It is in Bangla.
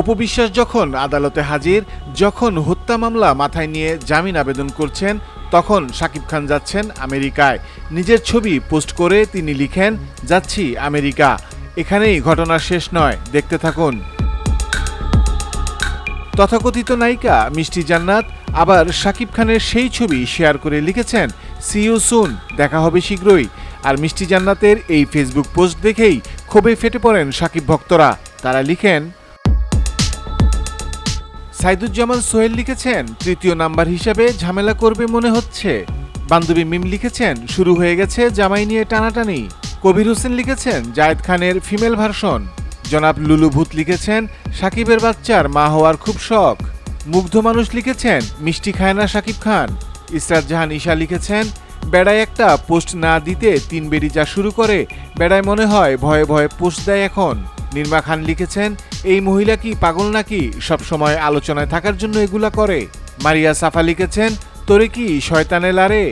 অপবিশ্বাস যখন আদালতে হাজির, যখন হত্যা মামলা মাথায় নিয়ে জামিন আবেদন করছেন, তখন শাকিব খান যাচ্ছেন আমেরিকায়। নিজের ছবি পোস্ট করে তিনি লিখেন, যাচ্ছি আমেরিকা। এখানেই ঘটনা শেষ নয়। দেখতে থাকুন। তথাকথিত নায়িকা মিষ্টি জান্নাত আবার শাকিব খানের সেই ছবি শেয়ার করে লিখেছেন সিইউ সুন দেখা হবে শীঘ্রই। আর মিষ্টি জান্নাতের এই ফেসবুক পোস্ট দেখেই ক্ষোভে ফেটে পড়েন শাকিব ভক্তরা। তারা লিখেন সাইদুজ্জামান সোহেল লিখেছেন, তৃতীয় নাম্বার হিসাবে ঝামেলা করবে মনে হচ্ছে। বান্ধবী মিম লিখেছেন, শুরু হয়ে গেছে জামাই নিয়ে টানাটানি। কবির হোসেন লিখেছেন, জায়েদ খানের ফিমেল ভার্সন। জনাব লুলু ভূত লিখেছেন, সাকিবের বাচ্চার মা হওয়ার খুব শখ। মুগ্ধ মানুষ লিখেছেন, মিষ্টি খায় না সাকিব খান। ইসরাত জাহান ঈশা লিখেছেন, বেড়ায় একটা পোস্ট না দিতে তিন বেড়ি যা শুরু করে, বেড়ায় মনে হয় ভয়ে ভয়ে পোস্ট দেয় এখন। নির্মা খান লিখেছেন, এই মহিলা কি পাগল নাকি? সব সময় আলোচনায় থাকার জন্য এগুলা করে। মারিয়া সাফা লিখেছেন, তোরে কি শয়তানে লারে?